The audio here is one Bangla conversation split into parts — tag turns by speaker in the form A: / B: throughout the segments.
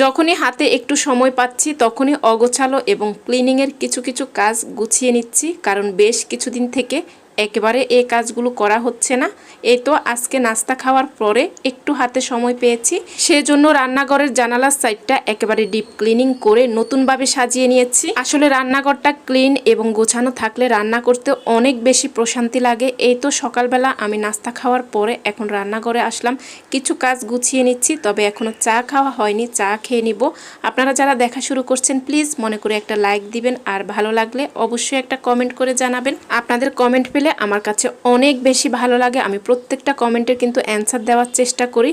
A: যখনই হাতে একটু সময় পাচ্ছি, তখনই অগোছালো এবং ক্লিনিংয়ের কিছু কিছু কাজ গুছিয়ে নিচ্ছি, কারণ বেশ কিছুদিন থেকে একেবারে এই কাজগুলো করা হচ্ছে না। এই তো আজকে নাস্তা খাওয়ার পরে একটু হাতে সময় পেয়েছি। সেজন্য রান্নাঘরের জানালার সাইডটা একেবারে ডিপ ক্লিনিং করে নতুনভাবে সাজিয়ে নিয়েছি। আসলে রান্নাঘরটা ক্লিন এবং গোছানো থাকলে রান্না করতে অনেক বেশি প্রশান্তি লাগে। এই তো সকালবেলা আমি নাস্তা খাওয়ার পরে এখন রান্নাঘরে আসলাম। কিছু কাজ গুছিয়ে নিচ্ছি, তবে এখনও চা খাওয়া হয়নি, চা খেয়ে নিব। আপনারা যারা দেখা শুরু করছেন, প্লিজ মনে করে একটা লাইক দিবেন। আর ভালো লাগলে অবশ্যই একটা কমেন্ট করে জানাবেন। আপনাদের কমেন্ট পেলে আমার কাছে অনেক বেশি ভালো লাগে। আমি প্রত্যেকটা কমেন্টের কিন্তু অ্যান্সার দেওয়ার চেষ্টা করি।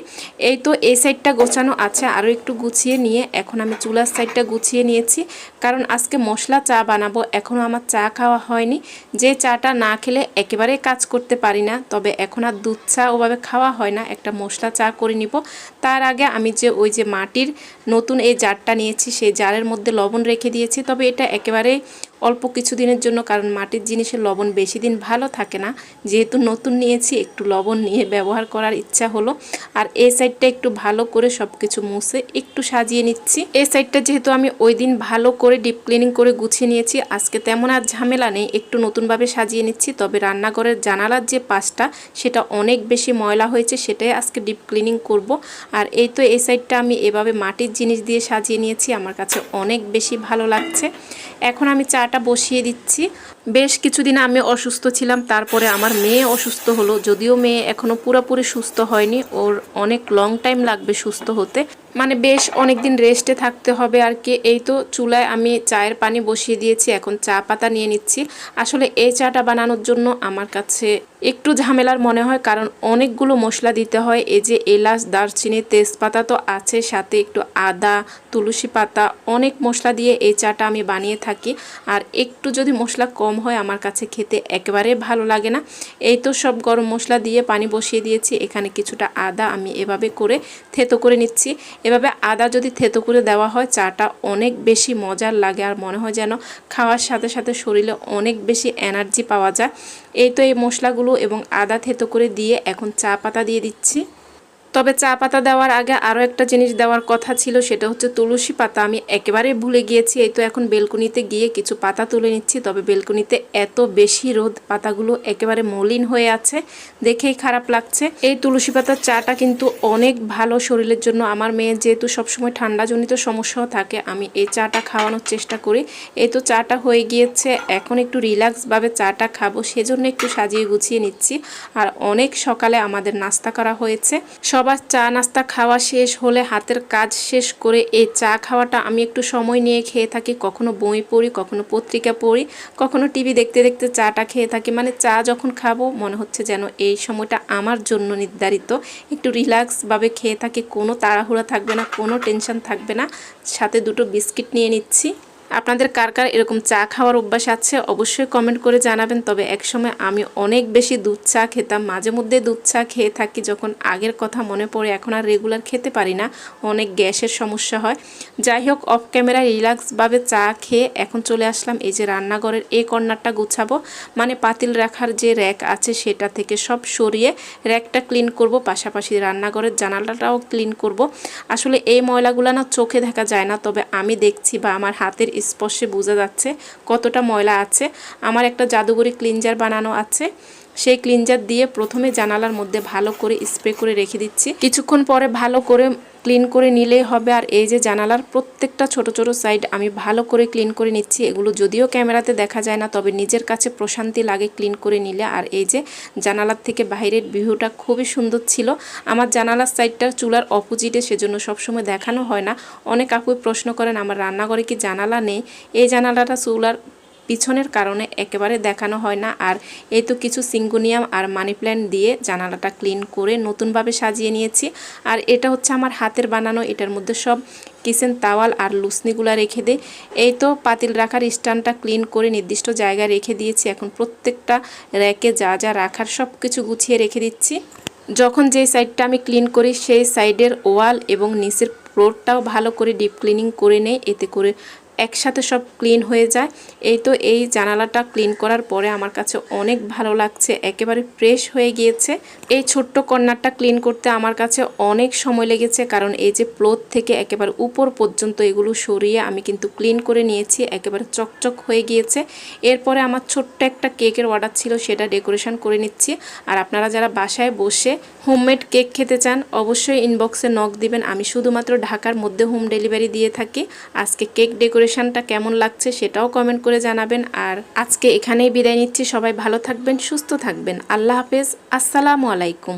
A: এই তো এই সাইডটা গোছানো আছে আরও একটু গুছিয়ে নিয়ে এখন আমি চুলার সাইডটা গুছিয়ে নিয়েছি। কারণ আজকে মশলা চা বানাবো এখনও আমার চা খাওয়া হয়নি। যে চাটা না খেলে একেবারে কাজ করতে পারি না, তবে এখন আর দুধ চা ওভাবে খাওয়া হয় না, একটা মশলা চা করে নিব। তার আগে আমি যে ওই যে মাটির নতুন এই জারটা নিয়েছি, সেই জারের মধ্যে লবণ রেখে দিয়েছি, তবে এটা একেবারে অল্প কিছু দিনের জন্য, কারণ মাটির জিনিসের লবণ বেশি দিন ভালো থাকে না। যেহেতু নতুন নিয়েছি, একটু লবণ নিয়ে ব্যবহার করার ইচ্ছা হলো। আর এই সাইডটা একটু ভালো করে সব কিছু মুছে একটু সাজিয়ে নিচ্ছি। এই সাইডটা যেহেতু আমি ওই দিন ভালো করে ডিপ ক্লিনিং করে গুছিয়ে নিয়েছি, আজকে তেমন আর ঝামেলা নেই। একটু নতুনভাবে সাজিয়ে নিচ্ছি, তবে রান্নাঘরের জানালার যে পাশটা, সেটা অনেক বেশি ময়লা হয়েছে, সেটাই আজকে ডিপ ক্লিনিং করব। আর এই তো এই সাইডটা আমি এভাবে মাটির জিনিস দিয়ে সাজিয়ে নিয়েছি, আমার কাছে অনেক বেশি ভালো লাগছে। এখন আমি চাটা বসিয়ে দিচ্ছি। বেশ কিছুদিন আমি অসুস্থ ছিলাম, তারপরে আমার মেয়ে অসুস্থ হলো। যদিও মেয়ে এখনও পুরোপুরি সুস্থ হয়নি, ওর অনেক লং টাইম লাগবে সুস্থ হতে। মানে বেশ অনেক দিন রেস্টে থাকতে হবে আর কি। এই তো চুলায় আমি চায়ের পানি বসিয়ে দিয়েছি, এখন চা পাতা নিয়ে নিচ্ছি। আসলে এই চাটা বানানোর জন্য আমার কাছে একটু ঝামেলার মনে হয়, কারণ অনেকগুলো মশলা দিতে হয়। এই যে এলাচ, দারচিনি, তেজপাতা তো আছে, সাথে একটু আদা, তুলসী পাতা, অনেক মশলা দিয়ে এই চাটা আমি বানিয়ে থাকি। আর একটু যদি মশলা কম হয় আমার কাছে খেতে একেবারে ভালো লাগে না। এই তো সব গরম মশলা দিয়ে পানি বসিয়ে দিয়েছি। এখানে কিছুটা আদা আমি এভাবে করে থেতো করে নিচ্ছি। এভাবে আদা যদি থেতো করে দেওয়া হয়, চাটা অনেক বেশি মজার লাগে আর মনে হয় যেন খাওয়ার সাথে সাথে শরীরে অনেক বেশি এনার্জি পাওয়া যায়। এই তো এই মশলাগুলো এবং আদা থেতো করে দিয়ে এখন চা পাতা দিয়ে দিচ্ছি। তবে চা পাতা দেওয়ার আগে আরও একটা জিনিস দেওয়ার কথা ছিল, সেটা হচ্ছে তুলসী পাতা। আমি একেবারে ভুলে গিয়েছি, এই তো এখন বেলকুনিতে গিয়ে কিছু পাতা তুলে নিচ্ছি, তবে বেলকুনিতে এত বেশি রোদ, পাতাগুলো একেবারে মলিন হয়ে আছে, দেখেই খারাপ লাগছে। এই তুলসী পাতার চাটা কিন্তু অনেক ভালো শরীরের জন্য। আমার মেয়ে যেহেতু সবসময় ঠান্ডাজনিত সমস্যাও থাকে, আমি এই চাটা খাওয়ানোর চেষ্টা করি। এই তো চাটা হয়ে গিয়েছে, এখন একটু রিল্যাক্সভাবে চাটা খাব, সেজন্য একটু সাজিয়ে গুছিয়ে নিচ্ছি। আর অনেক সকালে আমাদের নাস্তা করা হয়েছে। সবার চা নাস্তা খাওয়া শেষ হলে হাতের কাজ শেষ করে এই চা খাওয়াটা আমি একটু সময় নিয়ে খেয়ে থাকি। কখনো বই পড়ি, কখনো পত্রিকা পড়ি, কখনো টিভি দেখতে দেখতে চাটা খেয়ে থাকি। মানে চা যখন খাব, মনে হচ্ছে যেন এই সময়টা আমার জন্য নির্ধারিত। একটু রিল্যাক্সভাবে খেয়ে থাকি, কোনো তাড়াহুড়া থাকবে না, কোনো টেনশন থাকবে না। সাথে দুটো বিস্কিট নিয়ে নিচ্ছি। আপনাদের কার কার এরকম চা খাওয়ার অভ্যাস আছে অবশ্যই কমেন্ট করে জানাবেন। তবে একসময় আমি অনেক বেশি দুধ চা খেতাম। মাঝে মধ্যে দুধ চা খেয়ে থাকি যখন আগের কথা মনে পড়ে, এখন আর রেগুলার খেতে পারি না। অনেক গ্যাসের সমস্যা হয়। যাই হোক অফ ক্যামেরায় রিল্যাক্সভাবে চা খেয়ে এখন চলে আসলাম। এই যে রান্নাঘরের এই কর্নারটা গুছাবো। মানে পাতিল রাখার যে র্যাক আছে সেটা থেকে সব সরিয়ে র্যাকটা ক্লিন করব। পাশাপাশি রান্নাঘরের জানালাটাও ক্লিন করব। আসলে এই ময়লাগুলো না চোখে দেখা যায় না। তবে আমি দেখছি বা আমার হাতের স্পর্শে বোঝা যাচ্ছে কতটা ময়লা আছে। আমার একটা জাদুগরি ক্লিনজার বানানো আছে। সেই ক্লিনজার দিয়ে প্রথমে জানালার মধ্যে ভালো করে স্প্রে করে রেখে দিচ্ছি। কিছুক্ষণ পরে ভালো করে ক্লিন করে নিলেই হবে। আর এই যে জানালার প্রত্যেকটা ছোট ছোট সাইড আমি ভালো করে ক্লিন করে নিচ্ছি। এগুলো যদিও ক্যামেরাতে দেখা যায় না, তবে নিজের কাছে প্রশান্তি লাগে ক্লিন করে নিলে। আর এই যে জানালার থেকে বাইরের ভিউটা খুবই সুন্দর ছিল। আমার জানালার সাইডটা চুলার অপোজিটে সেজন্য সবসময় দেখানো হয় না। অনেক আপুই প্রশ্ন করেন, আমার রান্নাঘরে কি জানালা নেই? এই জানালাটা চুলার পিছনের কারণে একেবারে দেখানো হয় না। আর এই তো কিছু সিঙ্গুনিয়াম আর মানি প্ল্যান্ট দিয়ে জানালাটা ক্লিন করে নতুনভাবে সাজিয়ে নিয়েছি। আর এটা হচ্ছে আমার হাতের বানানো, এটার মধ্যে সব কিচেন তাওয়াল আর লুসনিগুলা রেখে দিই। এই তো পাতিল রাখার স্ট্যান্ডটা ক্লিন করে নির্দিষ্ট জায়গায় রেখে দিয়েছি। এখন প্রত্যেকটা র্যাকে যা যা রাখার সব কিছু গুছিয়ে রেখে দিচ্ছি। যখন যেই সাইডটা আমি ক্লিন করি, সেই সাইডের ওয়াল এবং নিচের ফ্লোরটাও ভালো করে ডিপ ক্লিনিং করে নেই। এতে করে একসাথে সব ক্লিন হয়ে যায়। এই তো এই জানালাটা ক্লিন করার পরে আমার কাছে অনেক ভালো লাগছে, একেবারে ফ্রেশ হয়ে গিয়েছে। এই ছোট্ট কর্নারটা ক্লিন করতে আমার কাছে অনেক সময় লেগেছে, কারণ এই যে প্লোথ থেকে একেবারে উপর পর্যন্ত এগুলো সরিয়ে আমি কিন্তু ক্লিন করে নিয়েছি, একেবারে চকচক হয়ে গিয়েছে। এরপরে আমার ছোট্ট একটা কেকের অর্ডার ছিল, সেটা ডেকোরেশন করে নিচ্ছি। আর আপনারা যারা বাসায় বসে হোমমেড কেক খেতে চান, অবশ্যই ইনবক্সে নক দিবেন। আমি শুধুমাত্র ঢাকার মধ্যে হোম ডেলিভারি দিয়ে থাকি। আজকে কেক ডেকোরেশনটা কেমন লাগছে সেটাও কমেন্ট করে জানাবেন। আর আজকে এখানেই বিদায় নিচ্ছি। সবাই ভালো থাকবেন, সুস্থ থাকবেন। আল্লাহ হাফেজ। আসসালামু আলাইকুম।